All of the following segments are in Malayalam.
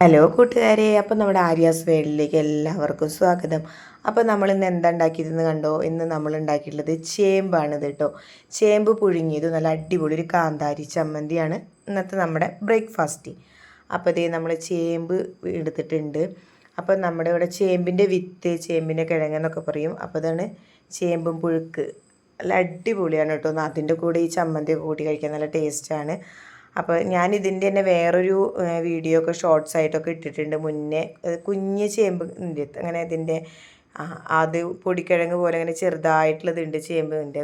ഹലോ കൂട്ടുകാരെ അപ്പം നമ്മുടെ ആര്യാസ് വേൾഡിലേക്ക് എല്ലാവർക്കും സ്വാഗതം. അപ്പോൾ നമ്മൾ ഇന്ന് എന്താ ഉണ്ടാക്കിയതെന്ന് കണ്ടോ? ഇന്ന് നമ്മൾ ഉണ്ടാക്കിയിട്ടുള്ളത് ചേമ്പാണ് കേട്ടോ. ചേമ്പ് പുഴുങ്ങിയത് നല്ല അടിപൊളി ഒരു കാന്താരി ചമ്മന്തിയാണ് ഇന്നത്തെ നമ്മുടെ ബ്രേക്ക്ഫാസ്റ്റ്. അപ്പോൾ ഇതേ നമ്മൾ ചേമ്പ് എടുത്തിട്ടുണ്ട്. അപ്പോൾ നമ്മുടെ ഇവിടെ ചേമ്പിന്റെ വിത്ത് ചേമ്പിന്റെ കിഴങ്ങെന്നൊക്കെ പറയും. അപ്പോൾ അതാണ് ചേമ്പും പുഴുക്ക്. നല്ല അടിപൊളിയാണ് കേട്ടോ. അതിന്റെ കൂടെ ഈ ചമ്മന്തി കൂട്ടി കഴിക്കാൻ നല്ല ടേസ്റ്റാണ് അപ്പോൾ ഞാൻ ഇതിന്റെ തന്നെ വേറൊരു വീഡിയോ ഒക്കെ ഷോർട്സ് ആയിട്ടൊക്കെ ഇട്ടിട്ടുണ്ട്. മുന്നേ കുഞ്ഞ് ചേമ്പ് അങ്ങനെ ഇതിന്റെ അത് പൊടിക്കിഴങ്ങ് പോലെ അങ്ങനെ ചെറുതായിട്ടുള്ളതുണ്ട് ചേമ്പിന്റെ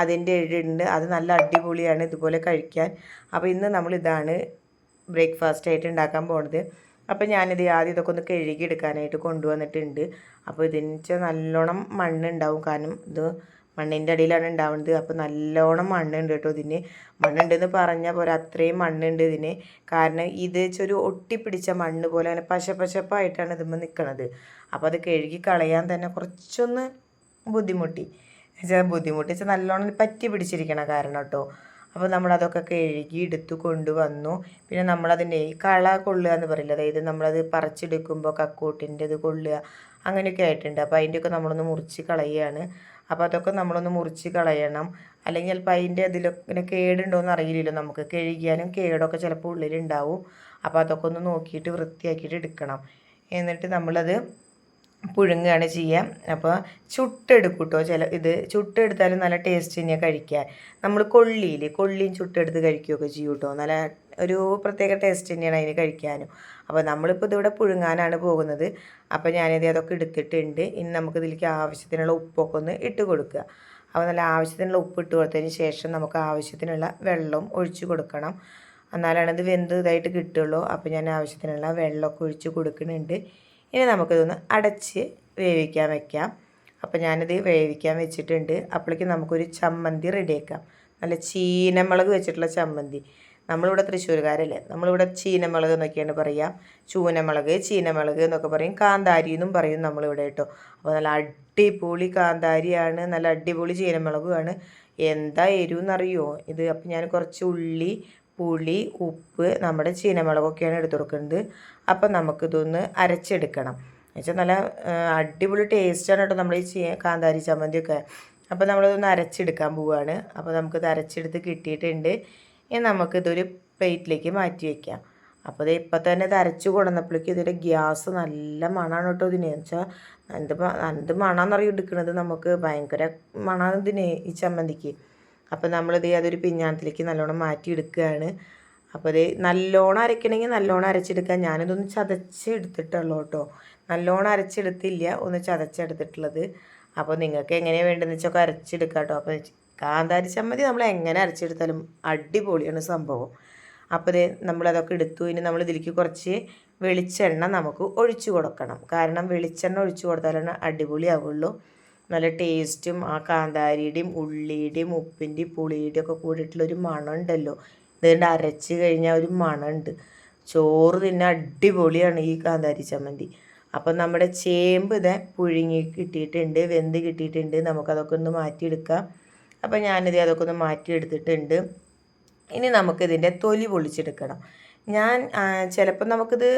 അതിന്റെ ഇഴുണ്ട് അത് നല്ല അടിപൊളിയാണ് ഇതുപോലെ കഴിക്കാൻ. അപ്പോൾ ഇന്ന് നമ്മൾ ഇതാണ് ബ്രേക്ക്ഫാസ്റ്റ് ആയിട്ട് ഉണ്ടാക്കാൻ പോണത്. അപ്പോൾ ഞാനിത് ആദ്യം ഇതൊക്കെ ഒന്ന് കഴുകി എടുക്കാനായിട്ട് കൊണ്ടുവന്നിട്ടുണ്ട്. അപ്പോൾ ഇതിന് നല്ലോണം മണ്ണുണ്ടാവും കാരണം ഇത് മണ്ണിന്റെ അടിയിലാണ് ഉണ്ടാവുന്നത്. അപ്പോൾ നല്ലോണം മണ്ണുണ്ട് കേട്ടോ ഇതിന്. മണ്ണുണ്ടെന്ന് പറഞ്ഞാൽ പോലെ അത്രയും മണ്ണുണ്ട് ഇതിന്. കാരണം ഇത് ഒരു ഒട്ടിപ്പിടിച്ച മണ്ണ് പോലെ അങ്ങനെ പശപ്പശപ്പായിട്ടാണ് ഇതുമ്പോൾ നിൽക്കുന്നത് അപ്പോൾ അത് കഴുകി കളയാൻ തന്നെ കുറച്ചൊന്ന് ബുദ്ധിമുട്ടി. ബുദ്ധിമുട്ടി വെച്ചാൽ നല്ലോണം പറ്റി പിടിച്ചിരിക്കണ കാരണം കേട്ടോ. അപ്പോൾ നമ്മളതൊക്കെ കഴുകി എടുത്തു കൊണ്ടുവന്നു. പിന്നെ നമ്മളതിന്റെ കള കൊള്ളുക എന്ന് പറയില്ല? അതായത് നമ്മളത് പറിച്ചെടുക്കുമ്പോൾ കക്കൂട്ടിന്റെ ഇത് കൊള്ളുക അങ്ങനെയൊക്കെ ആയിട്ടുണ്ട്. അപ്പോൾ അതിന്റെയൊക്കെ നമ്മളൊന്ന് മുറിച്ച് കളയുകയാണ്. അപ്പോൾ അതൊക്കെ നമ്മളൊന്ന് മുറിച്ച് കളയണം. അല്ലെങ്കിൽ ചിലപ്പോൾ അതിന്റെ അതിലൊക്കെ ഇങ്ങനെ കേടുണ്ടോയെന്ന് അറിയില്ലല്ലോ നമുക്ക്. കഴുകിയാലും കേടൊക്കെ ചിലപ്പോൾ ഉള്ളിലുണ്ടാവും. അപ്പോൾ അതൊക്കെ ഒന്ന് നോക്കിയിട്ട് വൃത്തിയാക്കിയിട്ട് എടുക്കണം. എന്നിട്ട് നമ്മളത് പുഴുങ്ങുകയാണ് ചെയ്യുക. അപ്പോൾ ചുട്ടെടുക്കും കേട്ടോ ചില ഇത് ചുട്ടെടുത്താലും നല്ല ടേസ്റ്റ് തന്നെയാണ് കഴിക്കുക. നമ്മൾ കൊള്ളിയിൽ കൊള്ളിയും ചുട്ടെടുത്ത് കഴിക്കുകയൊക്കെ ചെയ്യും കേട്ടോ നല്ല ഒരു പ്രത്യേക ടേസ്റ്റ് തന്നെയാണ് അതിന് കഴിക്കാനും. അപ്പോൾ നമ്മളിപ്പോൾ ഇതിവിടെ പുഴുങ്ങാനാണ് പോകുന്നത്. അപ്പോൾ ഞാനിത് അതൊക്കെ എടുത്തിട്ടുണ്ട്. ഇനി നമുക്ക് ഇതിലേക്ക് ആവശ്യത്തിനുള്ള ഉപ്പൊക്കെ ഒന്ന് ഇട്ട് കൊടുക്കുക. അപ്പോൾ നല്ല ആവശ്യത്തിനുള്ള ഉപ്പ് ഇട്ട് കൊടുത്തതിന് ശേഷം നമുക്ക് ആവശ്യത്തിനുള്ള വെള്ളം ഒഴിച്ച് കൊടുക്കണം. എന്നാലാണ് ഇത് വെന്ത് ഇതായിട്ട് കിട്ടുള്ളൂ അപ്പോൾ ഞാൻ ആവശ്യത്തിനുള്ള വെള്ളമൊക്കെ ഒഴിച്ച് കൊടുക്കുന്നുണ്ട്. ഇനി നമുക്കിതൊന്ന് അടച്ച് വേവിക്കാൻ വെക്കാം. അപ്പോൾ ഞാനിത് വേവിക്കാൻ വെച്ചിട്ടുണ്ട്. അപ്പോഴേക്കും നമുക്കൊരു ചമ്മന്തി റെഡിയാക്കാം. നല്ല ചീനമുളക് വെച്ചിട്ടുള്ള ചമ്മന്തി. നമ്മളിവിടെ തൃശ്ശൂർക്കാരല്ലേ നമ്മളിവിടെ ചീനമുളക് എന്നൊക്കെയാണ് പറയുക. ചൂനമുളക് ചീനമുളക് എന്നൊക്കെ പറയും. കാന്താരി എന്നും പറയും നമ്മളിവിടെ കേട്ടോ. അപ്പോൾ നല്ല അടിപൊളി കാന്താരിയാണ്. നല്ല അടിപൊളി ചീനമുളകുമാണ്. എന്താ എരിവെന്നറിയോ? ഇത് അപ്പം ഞാൻ കുറച്ച് ഉള്ളി പുളി ഉപ്പ് നമ്മുടെ ചീനമുളകൊക്കെയാണ് എടുത്തു കൊടുക്കുന്നത്. അപ്പം നമുക്കിതൊന്ന് അരച്ചെടുക്കണം. എന്നുവെച്ചാൽ നല്ല അടിപൊളി ടേസ്റ്റാണ് കേട്ടോ നമ്മൾ ഈ കാന്താരി ചമ്മന്തിയൊക്കെ. അപ്പോൾ നമ്മളിതൊന്ന് അരച്ചെടുക്കാൻ പോവുകയാണ് അപ്പോൾ നമുക്കിത് അരച്ചെടുത്ത് കിട്ടിയിട്ടുണ്ട്. ഇനി നമുക്കിതൊരു പ്ലേറ്റിലേക്ക് മാറ്റി വയ്ക്കാം അപ്പോൾ ഇത് ഇപ്പം തന്നെ ഇത് അരച്ച് കൊണ്ടുവന്നപ്പോഴേക്കും ഇതിന്റെ ഗ്യാസ് നല്ല മണമാണ് കേട്ടോ ഇതിന്. വെച്ചാൽ എന്ത് എന്ത് മണമെന്നറിയും എടുക്കുന്നത് നമുക്ക്? ഭയങ്കര മണമാണ് ഇതിന് ഈ ചമ്മന്തിക്ക്. അപ്പോൾ നമ്മളിത് അതൊരു പിഞ്ഞാണത്തിലേക്ക് നല്ലോണം മാറ്റി എടുക്കുകയാണ് അപ്പോൾ ഇത് നല്ലോണം അരയ്ക്കണമെങ്കിൽ നല്ലോണം അരച്ചെടുക്കുക. ഞാനിതൊന്ന് ചതച്ചെടുത്തിട്ടുള്ളൂ കേട്ടോ. നല്ലോണം അരച്ചെടുത്തില്ല ഒന്ന് ചതച്ചെടുത്തിട്ടുള്ളത്. അപ്പോൾ നിങ്ങൾക്ക് എങ്ങനെയാണ് വേണ്ടതെന്ന് വെച്ചൊക്കെ അരച്ചെടുക്കാം കേട്ടോ. അപ്പോൾ കാന്താരി ചമ്മന്തി നമ്മൾ എങ്ങനെ അരച്ചെടുത്താലും അടിപൊളിയാണ് സംഭവം. അപ്പോൾ ഇത് നമ്മളതൊക്കെ എടുത്തു. ഇനി നമ്മൾ ഇതിലേക്ക് കുറച്ച് വെളിച്ചെണ്ണ നമുക്ക് ഒഴിച്ചു കൊടുക്കണം. കാരണം വെളിച്ചെണ്ണ ഒഴിച്ചു കൊടുത്താലാണ് അടിപൊളിയാവുള്ളൂ നല്ല ടേസ്റ്റും ആ കാന്താരിയുടെയും ഉള്ളിയുടെയും ഉപ്പിന്റെയും പുളിയുടെയും ഒക്കെ കൂടിയിട്ടുള്ളൊരു മണമുണ്ടല്ലോ. ഇതുകൊണ്ട് അരച്ച് കഴിഞ്ഞാൽ ഒരു മണമുണ്ട്. ചോറ് തിന്നെ അടിപൊളിയാണ് ഈ കാന്താരി ചമ്മന്തി. അപ്പം നമ്മുടെ ചേമ്പ് ഇതേ പുഴുങ്ങി കിട്ടിയിട്ടുണ്ട് വെന്ത് കിട്ടിയിട്ടുണ്ട്. നമുക്കതൊക്കെ ഒന്ന് മാറ്റിയെടുക്കാം. അപ്പം ഞാനിത് അതൊക്കെ ഒന്ന് മാറ്റിയെടുത്തിട്ടുണ്ട്. ഇനി നമുക്കിതിന്റെ തൊലി പൊളിച്ചെടുക്കണം. ഞാൻ ചിലപ്പോൾ നമുക്കിത്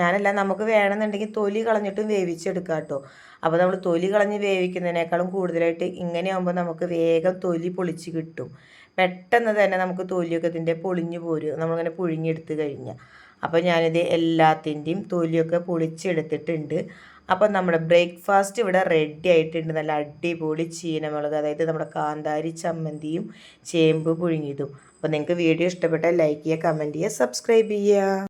ഞാനല്ല നമുക്ക് വേണമെന്നുണ്ടെങ്കിൽ തൊലി കളഞ്ഞിട്ടും വേവിച്ചെടുക്കാം കേട്ടോ. അപ്പോൾ നമ്മൾ തൊലി കളഞ്ഞ് വേവിക്കുന്നതിനേക്കാളും കൂടുതലായിട്ട് ഇങ്ങനെയാകുമ്പോൾ നമുക്ക് വേഗം തൊലി പൊളിച്ച് കിട്ടും. പെട്ടെന്ന് തന്നെ നമുക്ക് തൊലിയൊക്കെ ഇതിന്റെ പൊളിഞ്ഞു പോരും. നമ്മളിങ്ങനെ പുഴുങ്ങിയെടുത്ത് കഴിഞ്ഞാൽ. അപ്പോൾ ഞാനിത് എല്ലാത്തിന്റെയും തൊലിയൊക്കെ പൊളിച്ചെടുത്തിട്ടുണ്ട്. അപ്പം നമ്മുടെ ബ്രേക്ക്ഫാസ്റ്റ് ഇവിടെ റെഡി ആയിട്ടുണ്ട്. നല്ല അടിപൊളി ചീനമുളക് അതായത് നമ്മുടെ കാന്താരി ചമ്മന്തിയും ചേമ്പ് പുഴുങ്ങിയതും. അപ്പോൾ നിങ്ങൾക്ക് വീഡിയോ ഇഷ്ടപ്പെട്ടാൽ ലൈക്ക് ചെയ്യുക കമന്റ് ചെയ്യുക സബ്സ്ക്രൈബ് ചെയ്യുക.